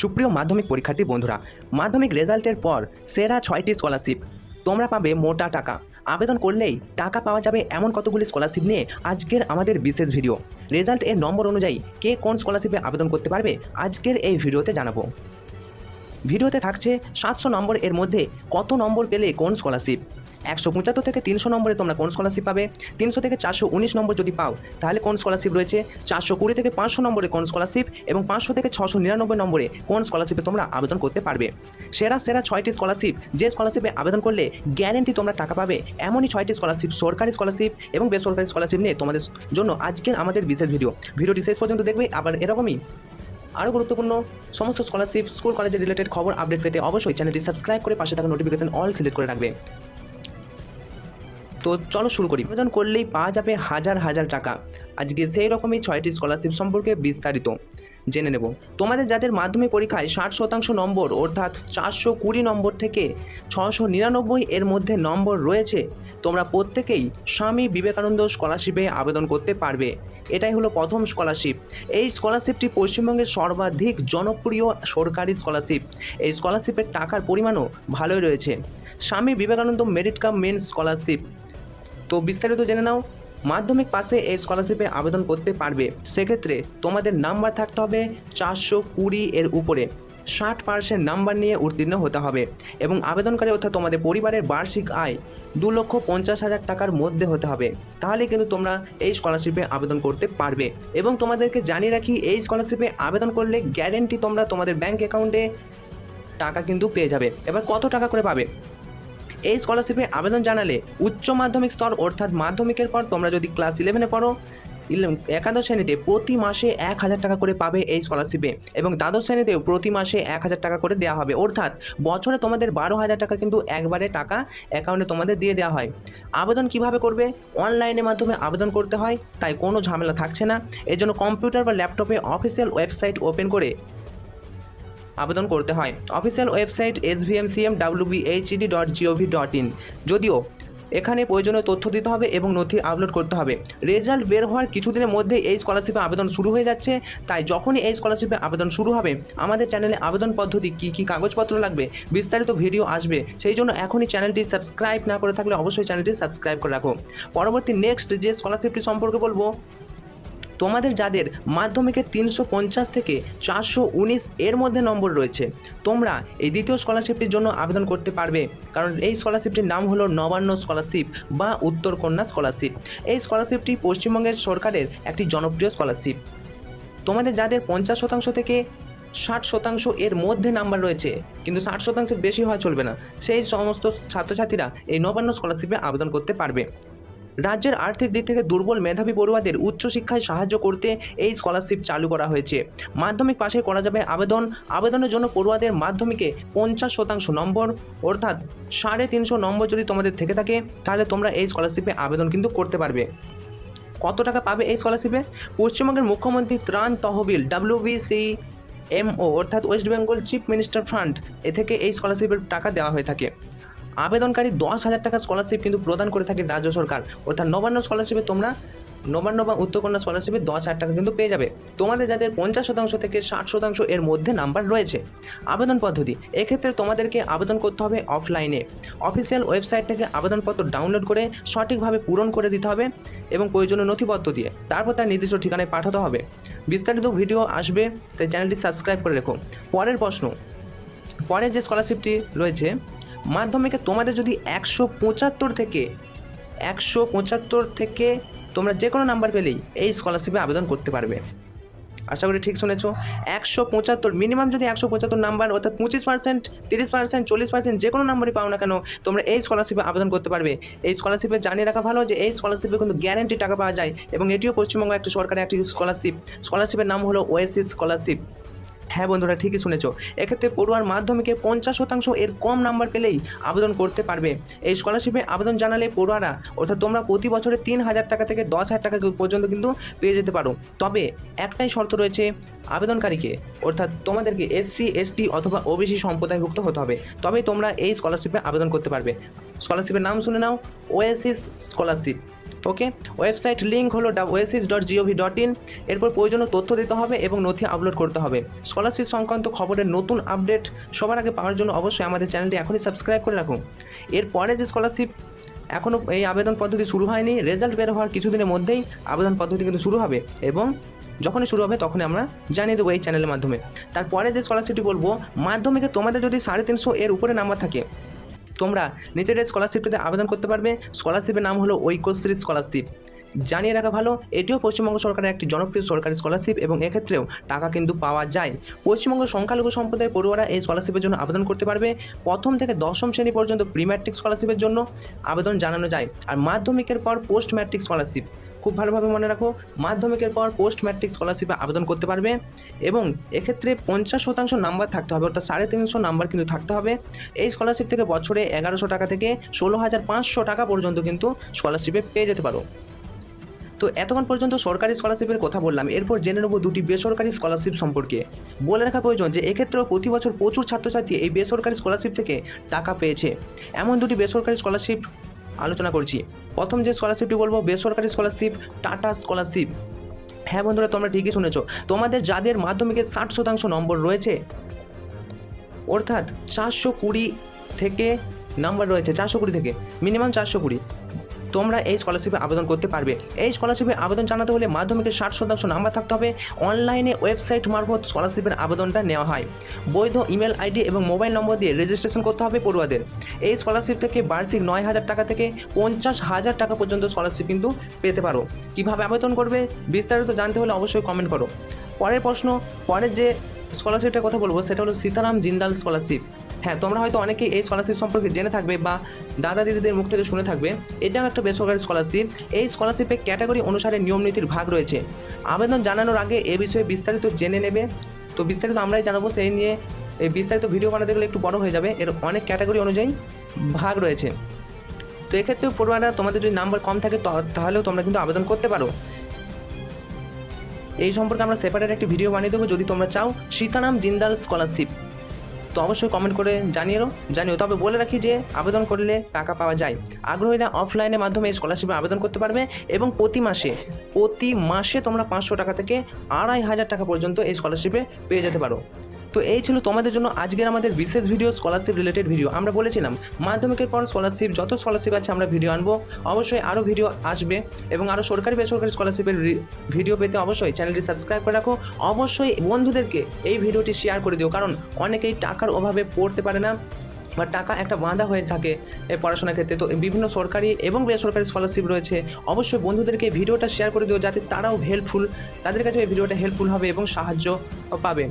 সুপ্রিয় মাধ্যমিক পরীক্ষার্থী বন্ধুরা, মাধ্যমিক রেজাল্টের পর সেরা ছয়টি স্কলারশিপ তোমরা পাবে মোটা টাকা। আবেদন করলেই টাকা পাওয়া যাবে এমন কতগুলি স্কলারশিপ নিয়ে আজকের আমাদের বিশেষ ভিডিও রেজাল্ট এর নম্বর অনুযায়ী কে কোন স্কলারশিপে আবেদন করতে পারবে আজকের এই ভিডিওতে জানাব। ভিডিওতে থাকছে সাতশো নম্বর এর মধ্যে কত নম্বর পেলে কোন স্কলারশিপ একশো পঁচাত্তর থেকে তিনশো নম্বরে তোমরা কোন স্কলারশিপ পাবে? তিনশো থেকে চারশো উনিশ নম্বর যদি পাও, তাহলে কোন স্কলারশিপ রয়েছে? চারশো কুড়ি থেকে পাঁচশো নম্বরে কোন স্কলারশিপ এবং পাঁচশো থেকে ছশো নিরানব্বই নম্বরে কোন স্কলারশিপে তোমরা আবেদন করতে পারবে? সেরা সেরা ছয়টি স্কলারশিপ যে স্কলারশিপে আবেদন করলে গ্যারেন্টি তোমরা টাকা পাবে, এমনই ছয়টি স্কলারশিপ সরকারি স্কলারশিপ এবং বেসরকারি স্কলারশিপ নিয়ে তোমাদের জন্য আজকের আমাদের বিশেষ ভিডিও ভিডিওটি শেষ পর্যন্ত দেখবে, আবার এরকমই আরও গুরুত্বপূর্ণ সমস্ত স্কলারশিপ স্কুল কলেজের রিলেটেড খবর আপডেট পেতে অবশ্যই চ্যানেলটি সাবস্ক্রাইব করে পাশে থাকা নোটিফিকেশন অল সিলেক্ট করে রাখবে। তো চলো শুরু করি। আবেদন করলেই পাওয়া যাবে হাজার হাজার টাকা। আজকে সেই রকমই ছয়টি স্কলারশিপ সম্পর্কে বিস্তারিত জেনে নেব। তোমাদের যাদের মাধ্যমিক পরীক্ষায় ষাট শতাংশ নম্বর অর্থাৎ চারশো কুড়ি নম্বর থেকে ছশো নিরানব্বই এর মধ্যে নম্বর রয়েছে, তোমরা প্রত্যেকেই স্বামী বিবেকানন্দ স্কলারশিপে আবেদন করতে পারবে। এটাই হলো প্রথম স্কলারশিপ এই স্কলারশিপটি পশ্চিমবঙ্গের সর্বাধিক জনপ্রিয় সরকারি স্কলারশিপ এই স্কলারশিপের টাকার পরিমাণও ভালোই রয়েছে। Swami Vivekananda merit cum means scholarship তো বিস্তারিত জেনে নাও। মাধ্যমিক পাশে এই স্কলারশিপে আবেদন করতে পারবে। সেক্ষেত্রে তোমাদের নাম্বার থাকতে হবে চারশো কুড়ি এর উপরে। ষাট পার্সেন্ট নাম্বার নিয়ে উত্তীর্ণ হতে হবে এবং আবেদনকারী অর্থাৎ তোমাদের পরিবারের বার্ষিক আয় দু লক্ষ পঞ্চাশ হাজার টাকার মধ্যে হতে হবে। তাহলে কিন্তু তোমরা এই স্কলারশিপে আবেদন করতে পারবে। এবং তোমাদেরকে জানিয়ে রাখি, এই স্কলারশিপে আবেদন করলে গ্যারেন্টি তোমরা তোমাদের ব্যাংক অ্যাকাউন্টে টাকা কিন্তু পেয়ে যাবে। এবার কত টাকা করে পাবে? এই স্কলারশিপে আবেদন জানালে উচ্চ মাধ্যমিক স্তর অর্থাৎ মাধ্যমিকের পর তোমরা যদি ক্লাস ইলেভেনে পড়ো একাদশ শ্রেণীতে প্রতি মাসে এক হাজার টাকা করে পাবে এই স্কলারশিপে এবং দ্বাদশ শ্রেণীতেও প্রতি মাসে এক হাজার টাকা করে দেওয়া হবে। অর্থাৎ বছরে তোমাদের বারো হাজার টাকা কিন্তু একবারে টাকা অ্যাকাউন্টে তোমাদের দিয়ে দেওয়া হয়। আবেদন কীভাবে করবে? অনলাইনের মাধ্যমে আবেদন করতে হয়, তাই কোনো ঝামেলা থাকছে না। এজন্য কম্পিউটার বা ল্যাপটপে অফিসিয়াল ওয়েবসাইট ওপেন করে আবেদন করতে হয়। Official website S V M C M WBHD dot GOV dot in যদিও এখানে প্রয়োজনীয় তথ্য দিতে হবে এবং নথি আপলোড করতে হবে। রেজাল্ট বের হওয়ার কিছুদিনের মধ্যে এই স্কলারশিপে আবেদন শুরু হয়ে যাচ্ছে। তাই যখনই এই স্কলারশিপে আবেদন শুরু হবে, আমাদের চ্যানেলে আবেদন পদ্ধতি কী কী কাগজপত্র লাগবে, বিস্তারিত ভিডিও আসবে, সেই জন্য এখনই চ্যানেলটি সাবস্ক্রাইব না করে থাকলে অবশ্যই চ্যানেলটি সাবস্ক্রাইব করে রাখো। পরবর্তী নেক্সট যে স্কলারশিপটি সম্পর্কে বলব তোমাদের যাদের মাধ্যমিকে তিনশো পঞ্চাশ থেকে চারশো উনিশ এর মধ্যে নম্বর রয়েছে, তোমরা এই দ্বিতীয় স্কলারশিপটির জন্য আবেদন করতে পারবে। কারণ এই স্কলারশিপটির নাম হলো নবান্ন স্কলারশিপ বা উত্তর কন্যা স্কলারশিপ এই স্কলারশিপটি পশ্চিমবঙ্গের সরকারের একটি জনপ্রিয় স্কলারশিপ তোমাদের যাদের পঞ্চাশ শতাংশ থেকে ষাট শতাংশ এর মধ্যে নাম্বার রয়েছে, কিন্তু ষাট শতাংশের বেশি হওয়া চলবে না, সেই সমস্ত ছাত্রছাত্রীরা এই নবান্ন স্কলারশিপে আবেদন করতে পারবে। রাজ্যের আর্থিক দিক থেকে দুর্বল মেধাবী পড়ুয়াদের উচ্চশিক্ষায় সাহায্য করতে এই স্কলারশিপ চালু করা হয়েছে। মাধ্যমিক পাশে করা যাবে আবেদন। আবেদনের জন্য পড়ুয়াদের মাধ্যমিকে পঞ্চাশ শতাংশ নম্বর অর্থাৎ সাড়ে তিনশো নম্বর যদি তোমাদের থেকে থাকে, তাহলে তোমরা এই স্কলারশিপে আবেদন কিন্তু করতে পারবে। কত টাকা পাবে এই স্কলারশিপে পশ্চিমবঙ্গের মুখ্যমন্ত্রী ত্রাণ তহবিল ডাব্লিউবিসি এমও অর্থাৎ West Bengal chief minister fund এ থেকে এই স্কলারশিপের টাকা দেওয়া হয়ে থাকে। আবেদনকারী দশ হাজার টাকা স্কলারশিপ কিন্তু প্রদান করে থাকে রাজ্য সরকার। অর্থাৎ নবান্ন স্কলারশিপে তোমরা নবান্ন বা উত্তরকন্যা স্কলারশিপে দশ হাজার টাকা কিন্তু পেয়ে যাবে। তোমাদের যাদের পঞ্চাশ শতাংশ থেকে ষাট শতাংশ এর মধ্যে নাম্বার রয়েছে। আবেদন পদ্ধতি, এক্ষেত্রে তোমাদেরকে আবেদন করতে হবে অফলাইনে অফিসিয়াল ওয়েবসাইট থেকে আবেদনপত্র ডাউনলোড করে সঠিকভাবে পূরণ করে দিতে হবে এবং প্রয়োজনীয় নথিপত্র দিয়ে। তারপর তার নির্দিষ্ট ঠিকানায় পাঠাতে হবে। বিস্তারিত ভিডিও আসবে, তাই চ্যানেলটি সাবস্ক্রাইব করে রেখো। পরের প্রশ্ন পরের যে স্কলারশিপটি রয়েছে মাধ্যমিকে তোমাদের যদি একশো পঁচাত্তর থেকে একশো পঁচাত্তর থেকে তোমরা যে কোনো নাম্বার পেলেই এই স্কলারশিপে আবেদন করতে পারবে। আশা করি ঠিক শুনেছো। একশো পঁচাত্তর মিনিমাম যদি একশো পঁচাত্তর নাম্বার অর্থাৎ পঁচিশ পার্সেন্ট তিরিশ পার্সেন্ট চল্লিশ পার্সেন্ট যে কোনো নাম্বারই পাও না কেন, তোমরা এই স্কলারশিপে আবেদন করতে পারবে। এই স্কলারশিপে জানিয়ে রাখা ভালো যে এই স্কলারশিপে কিন্তু গ্যারেন্টি টাকা পাওয়া যায় এবং এটিও পশ্চিমবঙ্গ একটি সরকারের একটি স্কলারশিপ স্কলারশিপের নাম হলো ওএসিস স্কলারশিপ হ্যাঁ বন্ধুরা, ঠিকই শুনেছ। এক্ষেত্রে পড়ুয়ার মাধ্যমিকে পঞ্চাশ শতাংশ এর কম নাম্বার পেলেই আবেদন করতে পারবে। এই স্কলারশিপে আবেদন জানালে পড়ুয়ারা, অর্থাৎ তোমরা প্রতি বছরে তিন হাজার টাকা থেকে দশ হাজার টাকা পর্যন্ত কিন্তু পেয়ে যেতে পারো। তবে একটাই শর্ত রয়েছে আবেদনকারীকে, অর্থাৎ তোমাদেরকে এসসি এসটি অথবা ওবিসি সম্প্রদায়ভুক্ত হতে হবে। তবেই তোমরা এই স্কলারশিপে আবেদন করতে পারবে। স্কলারশিপের নাম শুনে নাও Oasis scholarship okay website link হলো Oasis dot GOV dot in এরপর প্রয়োজনীয় তথ্য দিতে হবে এবং নথি আপলোড করতে হবে। স্কলারশিপ সংক্রান্ত খবরের নতুন আপডেট সবার আগে পাওয়ার জন্য অবশ্যই আমাদের চ্যানেলটি এখনই সাবস্ক্রাইব করে রাখুন। এরপরে যে স্কলারশিপ এখনও এই আবেদন পদ্ধতি শুরু হয়নি রেজাল্ট বের হওয়ার কিছুদিনের মধ্যেই আবেদন পদ্ধতি কিন্তু শুরু হবে এবং যখনই শুরু হবে তখনই আমরা জানিয়ে দেবো এই চ্যানেলের মাধ্যমে। তারপরে যে স্কলারশিপটি বলব, মাধ্যমিকে তোমাদের যদি সাড়ে তিনশো এর উপরে নাম্বার থাকে তোমরা এই স্কলারশিপটিতে আবেদন করতে পারবে। স্কলারশিপের নাম হলো ঐক্যশ্রী স্কলারশিপ জানিয়ে রাখা ভালো, এটিও পশ্চিমবঙ্গ সরকারের একটি জনপ্রিয় সরকারি স্কলারশিপ এবং এক্ষেত্রেও টাকা কিন্তু পাওয়া যায়। পশ্চিমবঙ্গ সংখ্যালঘু সম্প্রদায়ের পড়ুয়ারা এই স্কলারশিপের জন্য আবেদন করতে পারবে। প্রথম থেকে দশম শ্রেণি পর্যন্ত প্রি ম্যাট্রিক স্কলারশিপের জন্য আবেদন জানানো যায়। আর মাধ্যমিকের পর পোস্ট ম্যাট্রিক স্কলারশিপ খুব ভালোভাবে মনে রাখো, মাধ্যমিকের পর পোস্ট ম্যাট্রিক স্কলারশিপে আবেদন করতে পারবে এবং এক্ষেত্রে পঞ্চাশ শতাংশ নাম্বার থাকতে হবে, অর্থাৎ সাড়ে তিনশো নাম্বার কিন্তু থাকতে হবে। এই স্কলারশিপ থেকে বছরে এগারোশো টাকা থেকে ষোলো হাজার পাঁচশো টাকা পর্যন্ত কিন্তু স্কলারশিপে পেয়ে যেতে পারো। তো এতক্ষণ পর্যন্ত সরকারি স্কলারশিপের কথা বললাম, এরপর জেনে নেব দুটি বেসরকারি স্কলারশিপ সম্পর্কে। বলে রাখা প্রয়োজন যে, এক্ষেত্রেও প্রতি বছর প্রচুর ছাত্রছাত্রী এই বেসরকারি স্কলারশিপ থেকে টাকা পেয়েছে। এমন দুটি বেসরকারি স্কলারশিপ আলোচনা করছি। প্রথম যে স্কলারশিপটি বলব, বেসরকারি স্কলারশিপ টাটা স্কলারশিপ হ্যাঁ বন্ধুরা, তোমরা ঠিকই শুনেছ। তোমাদের যাদের মাধ্যমিকে ষাট শতাংশ নম্বর রয়েছে, অর্থাৎ চারশো কুড়ি থেকে নাম্বার রয়েছে চারশো কুড়ি থেকে মিনিমাম চারশো কুড়ি। তোমরা এই স্কলারশিপে আবেদন করতে পারবে। এই স্কলারশিপে আবেদন জানাতে হলে মাধ্যমিকের ষাট শতাংশ নাম্বার থাকতে হবে। অনলাইনে ওয়েবসাইট মারফত স্কলারশিপের আবেদনটা নেওয়া হয়। বৈধ ইমেল আইডি এবং মোবাইল নম্বর দিয়ে রেজিস্ট্রেশন করতে হবে পড়ুয়াদের। এই স্কলারশিপ থেকে বার্ষিক নয় হাজার টাকা থেকে পঞ্চাশ হাজার টাকা পর্যন্ত স্কলারশিপ কিন্তু পেতে পারো। কীভাবে আবেদন করবে বিস্তারিত জানতে হলে অবশ্যই কমেন্ট করো। পরের প্রশ্ন, পরের যে স্কলারশিপটার কথা বলব, সেটা হলো সীতারাম জিন্দাল স্কলারশিপ হ্যাঁ তোমরা হয়তো অনেকেই এই স্কলারশিপ সম্পর্কে জেনে থাকবে বা দাদা দিদিদের মুখ থেকে শুনে থাকবে। এটাও একটা বেসরকারি স্কলারশিপ এই স্কলারশিপে ক্যাটাগরি অনুসারে নিয়ম নীতির ভাগ রয়েছে। আবেদন জানানোর আগে এ বিষয়ে বিস্তারিত জেনে নেবে। তো বিস্তারিত আমরাই জানাব, সেই নিয়ে এই বিস্তারিত ভিডিও বানাতে গেলে একটু বড় হয়ে যাবে। এর অনেক ক্যাটাগরি অনুযায়ী ভাগ রয়েছে। তো এক্ষেত্রে পড়ুয়ারা, তোমাদের যদি নাম্বার কম থাকে তাহলেও তোমরা কিন্তু আবেদন করতে পারো। এই সম্পর্কে আমরা সেপারেট একটি ভিডিও বানিয়ে দেবো। যদি তোমরা চাও, সীতারাম জিন্দাল স্কলারশিপ তো অবশ্যই কমেন্ট করে জানিয়েও জানিও। তবে বলে রাখি যে, আবেদন করলে টাকা পাওয়া যায়। আগ্রহীরা অফলাইনের মাধ্যমে স্কলারশিপে আবেদন করতে পারবে এবং প্রতি মাসে প্রতি মাসে তোমরা পাঁচশো টাকা থেকে আড়াই হাজার টাকা পর্যন্ত এই স্কলারশিপে পেয়ে যেতে পারো। তো এই ছিল তোমাদের জন্য আজকের আমাদের বিশেষ ভিডিও স্কলারশিপ রিলেটেড ভিডিও আমরা বলেছিলাম, মাধ্যমিকের পর স্কলারশিপ যত স্কলারশিপ আছে আমরা ভিডিও আনব। অবশ্যই আরও ভিডিও আসবে এবং আরও সরকারি, বেসরকারি স্কলারশিপের ভিডিও পেতে অবশ্যই চ্যানেলটি সাবস্ক্রাইব করে রাখো। অবশ্যই বন্ধুদেরকে এই ভিডিওটি শেয়ার করে দিও, কারণ অনেকেই টাকার অভাবে পড়তে পারে না বা টাকা একটা বাঁধা হয়ে থাকে পড়াশোনার ক্ষেত্রে। তো বিভিন্ন সরকারি এবং বেসরকারি স্কলারশিপ রয়েছে। অবশ্যই বন্ধুদেরকে ভিডিওটা শেয়ার করে দিও, যাতে তারাও হেল্পফুল তাদের কাছে এই ভিডিওটা হেল্পফুল হবে এবং সাহায্য পাবে।